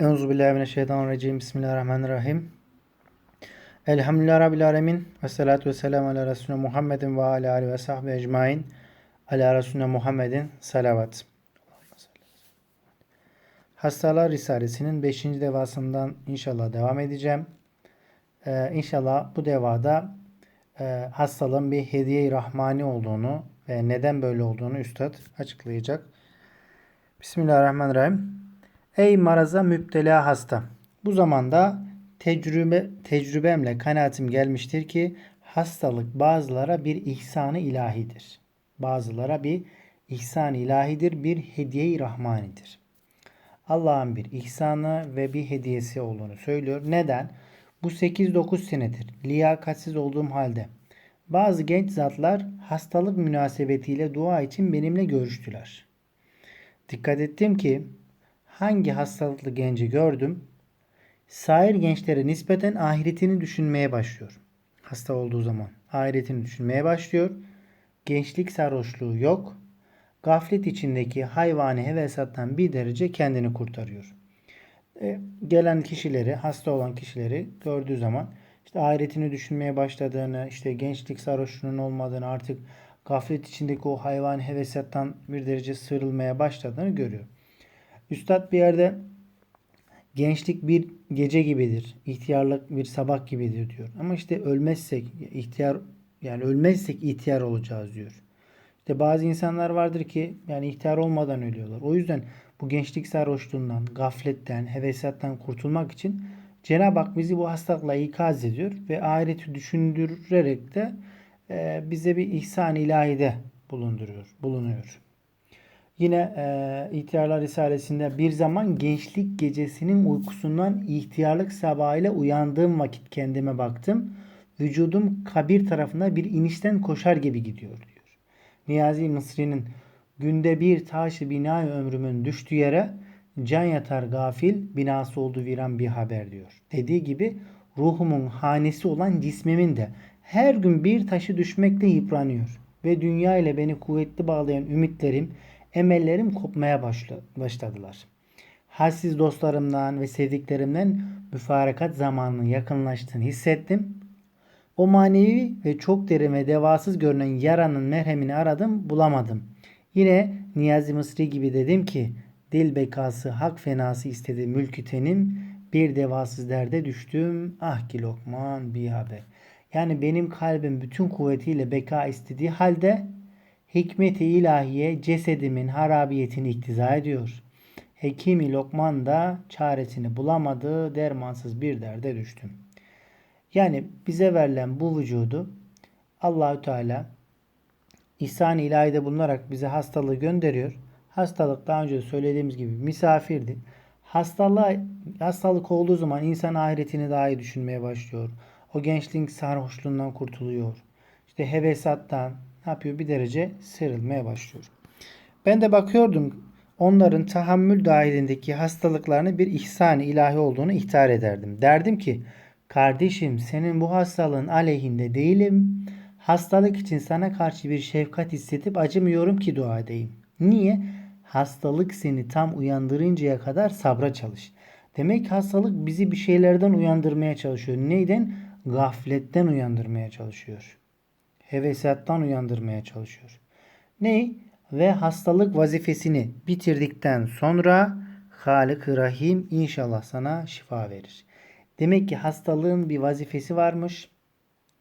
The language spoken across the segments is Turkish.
Euzubillahimineşşeytanirracim. Bismillahirrahmanirrahim. Elhamdülillah Rabbil Alemin. Ve salatu ve selamu ala Resulüne Muhammedin ve ala alihi ve sahbihi ecmain. Ala Resulüne Muhammedin salavat. Hastalar Risalesi'nin 5. devasından inşallah devam edeceğim. Ee, inşallah bu devada e, hastalığın bir hediye-i rahmani olduğunu ve neden böyle olduğunu Üstad açıklayacak. Bismillahirrahmanirrahim. Ey maraza müptela hasta. Bu zamanda tecrübe tecrübemle kanaatim gelmiştir ki hastalık bazılara bir ihsanı ilahidir. Bazılara bir ihsan ilahidir, bir hediye-i rahmanidir. Allah'ın bir ihsanı ve bir hediyesi olduğunu söylüyor. Neden? Bu 8-9 senedir liyakatsiz olduğum halde bazı genç zatlar hastalık münasebetiyle dua için benimle görüştüler. Dikkat ettim ki hangi hastalıklı genci gördüm, sair gençlere nispeten ahiretini düşünmeye başlıyor. Hasta olduğu zaman ahiretini düşünmeye başlıyor. Gençlik sarhoşluğu yok. Gaflet içindeki hayvani hevesattan bir derece kendini kurtarıyor. E, gelen kişileri, hasta olan kişileri gördüğü zaman işte ahiretini düşünmeye başladığını, işte gençlik sarhoşluğunun olmadığını, artık gaflet içindeki o hayvani hevesattan bir derece sıyrılmaya başladığını görüyor. Üstad bir yerde gençlik bir gece gibidir. ihtiyarlık bir sabah gibidir diyor. Ama işte ölmezsek ihtiyar yani ölmezsek ihtiyar olacağız diyor. İşte bazı insanlar vardır ki yani ihtiyar olmadan ölüyorlar. O yüzden bu gençlik sarhoşluğundan, gafletten, hevesattan kurtulmak için Cenab-ı Hak bizi bu hastalıkla ikaz ediyor ve ahireti düşündürerek de bize bir ihsan ilahide bulunduruyor, bulunuyor. Yine e, İhtiyarlar Risalesi'nde bir zaman gençlik gecesinin uykusundan ihtiyarlık sabahıyla uyandığım vakit kendime baktım. Vücudum kabir tarafında bir inişten koşar gibi gidiyor diyor. Niyazi Mısri'nin günde bir taşı bina ömrümün düştüğü yere can yatar gafil binası oldu viran bir haber diyor. Dediği gibi ruhumun hanesi olan cismimin de her gün bir taşı düşmekle yıpranıyor ve dünya ile beni kuvvetli bağlayan ümitlerim emellerim kopmaya başladılar. Halsiz dostlarımdan ve sevdiklerimden müfarekat zamanının yakınlaştığını hissettim. O manevi ve çok derin ve devasız görünen yaranın merhemini aradım bulamadım. Yine Niyazi Mısri gibi dedim ki dil bekası hak fenası istedi mülkü tenim bir devasız derde düştüm ah ki lokman bir haber. Yani benim kalbim bütün kuvvetiyle beka istediği halde hikmeti ilahiye cesedimin harabiyetini iktiza ediyor. Hekimi Lokman da çaresini bulamadı, dermansız bir derde düştüm. Yani bize verilen bu vücudu Allahü Teala ihsan ilahide bulunarak bize hastalığı gönderiyor. Hastalık daha önce söylediğimiz gibi misafirdi. Hastalığa, hastalık olduğu zaman insan ahiretini daha iyi düşünmeye başlıyor. O gençliğin sarhoşluğundan kurtuluyor. İşte hevesattan, ne yapıyor? Bir derece sıyrılmaya başlıyor. Ben de bakıyordum onların tahammül dahilindeki hastalıklarını bir ihsan ilahi olduğunu ihtar ederdim. Derdim ki kardeşim senin bu hastalığın aleyhinde değilim. Hastalık için sana karşı bir şefkat hissedip acımıyorum ki dua edeyim. Niye? Hastalık seni tam uyandırıncaya kadar sabra çalış. Demek hastalık bizi bir şeylerden uyandırmaya çalışıyor. Neyden? Gafletten uyandırmaya çalışıyor hevesattan uyandırmaya çalışıyor. Ne? Ve hastalık vazifesini bitirdikten sonra Halık Rahim inşallah sana şifa verir. Demek ki hastalığın bir vazifesi varmış.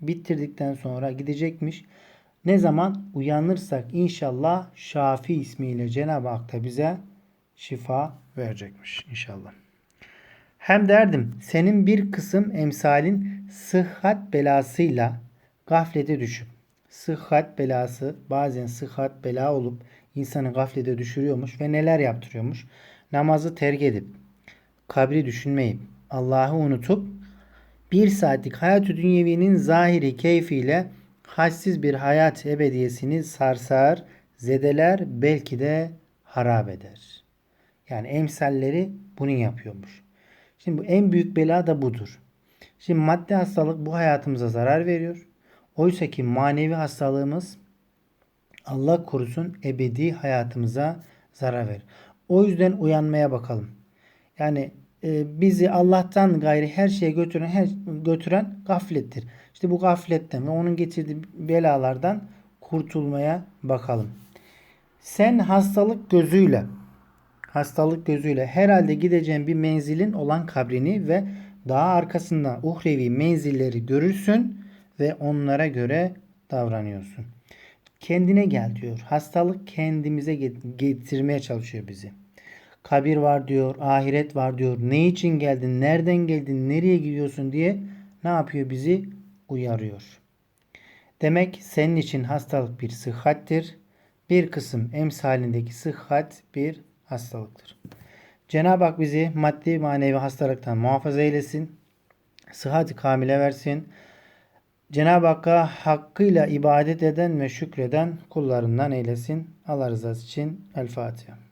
Bitirdikten sonra gidecekmiş. Ne zaman uyanırsak inşallah Şafi ismiyle Cenab-ı Hak da bize şifa verecekmiş inşallah. Hem derdim senin bir kısım emsalin sıhhat belasıyla gaflete düşüp sıhhat belası bazen sıhhat bela olup insanı gaflete düşürüyormuş ve neler yaptırıyormuş. Namazı terk edip kabri düşünmeyip Allah'ı unutup bir saatlik hayat-ı dünyevinin zahiri keyfiyle hassiz bir hayat ebediyesini sarsar, zedeler, belki de harap eder. Yani emsalleri bunu yapıyormuş. Şimdi bu en büyük bela da budur. Şimdi madde hastalık bu hayatımıza zarar veriyor. Oysa ki manevi hastalığımız Allah korusun ebedi hayatımıza zarar verir. O yüzden uyanmaya bakalım. Yani e, bizi Allah'tan gayri her şeye götüren her götüren gaflettir. İşte bu gafletten ve onun getirdiği belalardan kurtulmaya bakalım. Sen hastalık gözüyle hastalık gözüyle herhalde gideceğin bir menzilin olan kabrini ve daha arkasında uhrevi menzilleri görürsün ve onlara göre davranıyorsun. Kendine gel diyor. Hastalık kendimize get- getirmeye çalışıyor bizi. Kabir var diyor, ahiret var diyor. Ne için geldin, nereden geldin, nereye gidiyorsun diye ne yapıyor bizi? Uyarıyor. Demek senin için hastalık bir sıhhattir. Bir kısım emsalindeki sıhhat bir hastalıktır. Cenab-ı Hak bizi maddi manevi hastalıktan muhafaza eylesin. Sıhhati kamile versin. Cenab-ı Hakk'a hakkıyla ibadet eden ve şükreden kullarından eylesin. Allah rızası için El Fatiha.